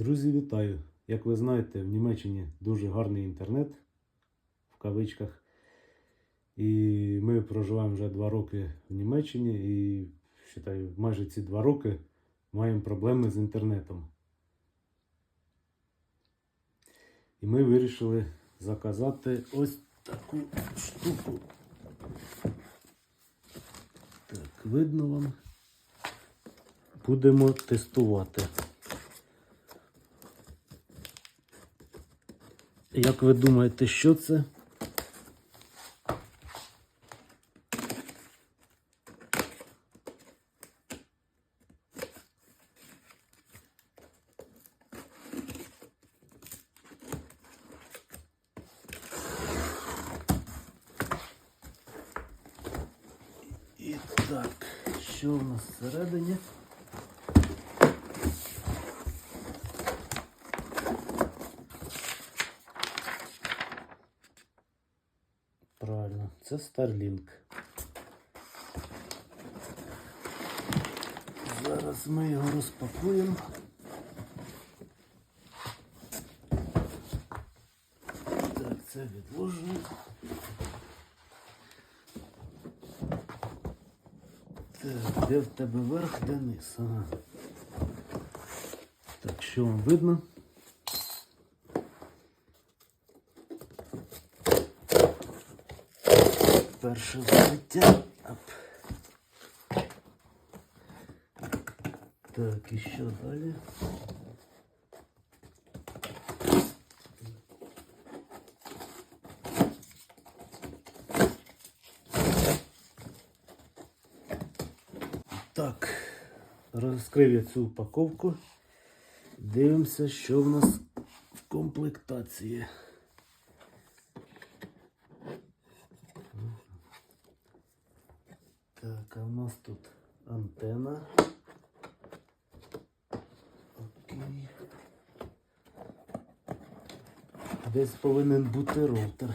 Друзі, вітаю! Як ви знаєте, в Німеччині дуже гарний інтернет в кавичках. І ми проживаємо вже два роки в Німеччині і вважаю, майже ці два роки маємо проблеми з інтернетом. І ми вирішили заказати ось таку штуку. Так, видно вам. Будемо тестувати. Як ви думаєте, що це? І так, що у нас всередині? Це Starlink. Зараз ми його розпакуємо. Так, це відложимо. Так, де в тебе верх, де низ? Ага. Так, що вам видно? Перше. Оп. Так, і що далі? Так, розкрив я цю упаковку. Дивимося, що в нас в комплектації. Так, а в нас тут антенна. Окей. Десь повинен бути роутер.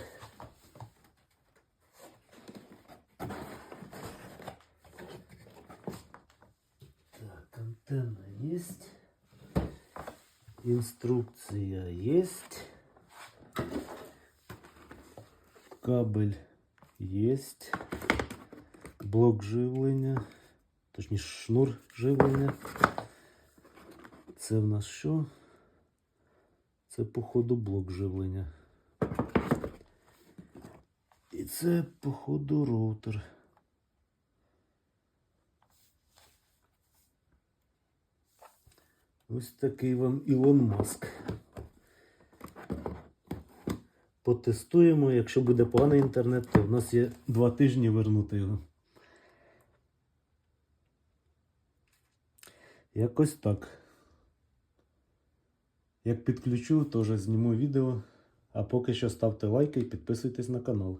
Так, антенна есть. Инструкция есть. Кабель есть. Блок живлення. Точніше, шнур живлення. Це в нас що? Це, походу, блок живлення. І це, походу, роутер. Ось такий вам Ілон Маск. Потестуємо. Якщо буде поганий інтернет, то в нас є два тижні вернути його. Якось так. Як підключу, то вже зніму відео. А поки що ставте лайки і підписуйтесь на канал.